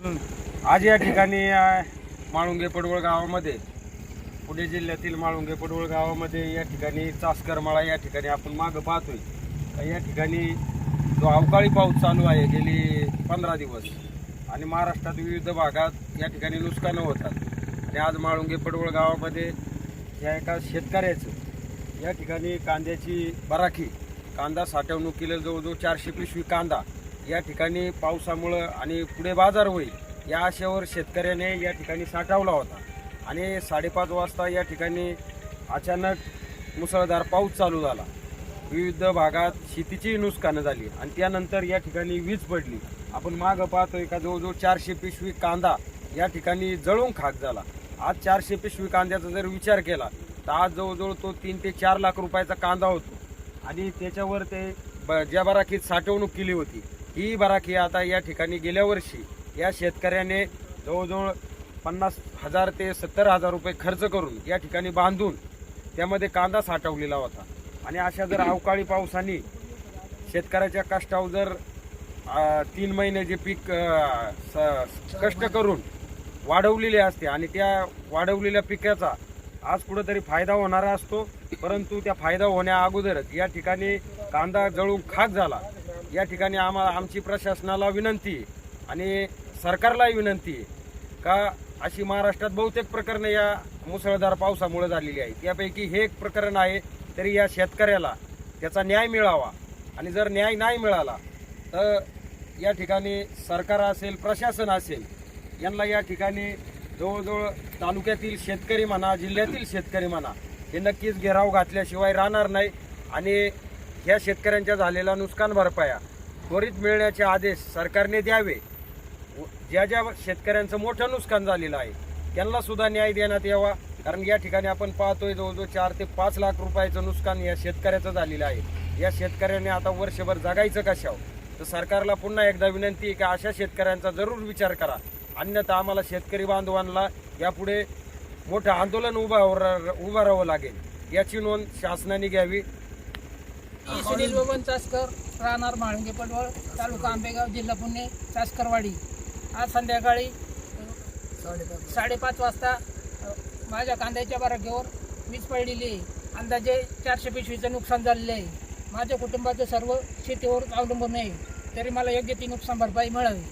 आज या ठिकाणी माळुंगे पडवळ गावामध्ये पुणे जिल्ह्यातील माळुंगे पडवळ गावामध्ये या ठिकाणी चासकरमाळा या ठिकाणी आपण मागं पाहतोय. तर या ठिकाणी जो अवकाळी पाऊस चालू आहे गेली पंधरा दिवस आणि महाराष्ट्रात विविध भागात या ठिकाणी नुकसानं होतात आणि आज माळुंगे पडवळ गावामध्ये या एका शेतकऱ्याचं या ठिकाणी कांद्याची बराखी कांदा साठवणूक केलेलं जवळजवळ चारशे पिशवी कांदा या ठिकाणी पावसामुळं आणि पुढे बाजार होईल या आशेवर शेतकऱ्याने या ठिकाणी साठवला होता. आणि साडेपाच वाजता या ठिकाणी अचानक मुसळधार पाऊस चालू झाला. विविध भागात शेतीची नुकसानं झाली आणि त्यानंतर या ठिकाणी वीज पडली. आपण मागं पाहतोय का जवळजवळ चारशे पिशवी कांदा या ठिकाणी जळून खाक झाला. आज चारशे पिशवी कांद्याचा जर विचार केला तर आज जवळजवळ तो तीन ते चार लाख रुपयाचा कांदा होतो. आणि त्याच्यावर ते ब- ज्या बराखीत साठवणूक केली होती. ही बराखी आता या ठिकाणी गेल्या वर्षी या शेतकऱ्याने जवळजवळ पन्नास हजार ते सत्तर हजार रुपये खर्च करून या ठिकाणी बांधून त्यामध्ये कांदा साठवलेला होता. आणि अशा जर अवकाळी पावसाने शेतकऱ्याच्या कष्टावर जर तीन महिने जे पीक स- कष्ट करून वाढवलेले असते आणि त्या वाढवलेल्या पिकाचा आज कुठंतरी फायदा होणारा असतो परंतु त्या फायदा होण्या अगोदरच या ठिकाणी कांदा जळून खाक झाला. या ठिकाणी आम्हाला आमची प्रशासनाला विनंती आणि सरकारलाही विनंती का अशी महाराष्ट्रात बहुतेक प्रकरणं या मुसळधार पावसामुळे झालेली आहे त्यापैकी हे एक प्रकरण आहे तरी या शेतकऱ्याला त्याचा न्याय मिळावा. आणि जर न्याय नाही मिळाला तर या ठिकाणी सरकार असेल प्रशासन असेल यांना या ठिकाणी जवळजवळ तालुक्यातील शेतकरी म्हणा जिल्ह्यातील शेतकरी म्हणा हे नक्कीच घेराव घातल्याशिवाय राहणार नाही. आणि या शेतकऱ्यांच्या झालेला नुकसान भरपाया त्वरित मिळण्याचे आदेश सरकारने द्यावे. व ज्या ज्या शेतकऱ्यांचं मोठं नुकसान झालेलं आहे त्यांना सुद्धा न्याय देण्यात यावा. कारण या ठिकाणी आपण पाहतोय जवळजवळ चार ते पाच लाख रुपयाचं नुकसान या शेतकऱ्याचं झालेलं आहे. या शेतकऱ्याने आता वर्षभर जगायचं कशावर? तर सरकारला पुन्हा एकदा विनंती आहे की अशा शेतकऱ्यांचा जरूर विचार करा. अन्यथा आम्हाला शेतकरी बांधवांना यापुढे मोठं आंदोलन उभा उभं राहावं लागेल. याची नोंद शासनाने घ्यावी. मी सुनील बबन चासकर राहणार म्हाळुंगे पडवळ तालुका आंबेगाव जिल्हा पुणे चासकरवाडी. आज संध्याकाळी साडेपाच वाजता माझ्या कांद्याच्या बराकीवर वीज पडलेली आहे. अंदाजे चारशे पिशवीचं नुकसान झालेलं आहे. माझ्या कुटुंबाचं सर्व शेतीवर अवलंबून आहे. तरी मला योग्य ती नुकसान भरपाई मिळावी.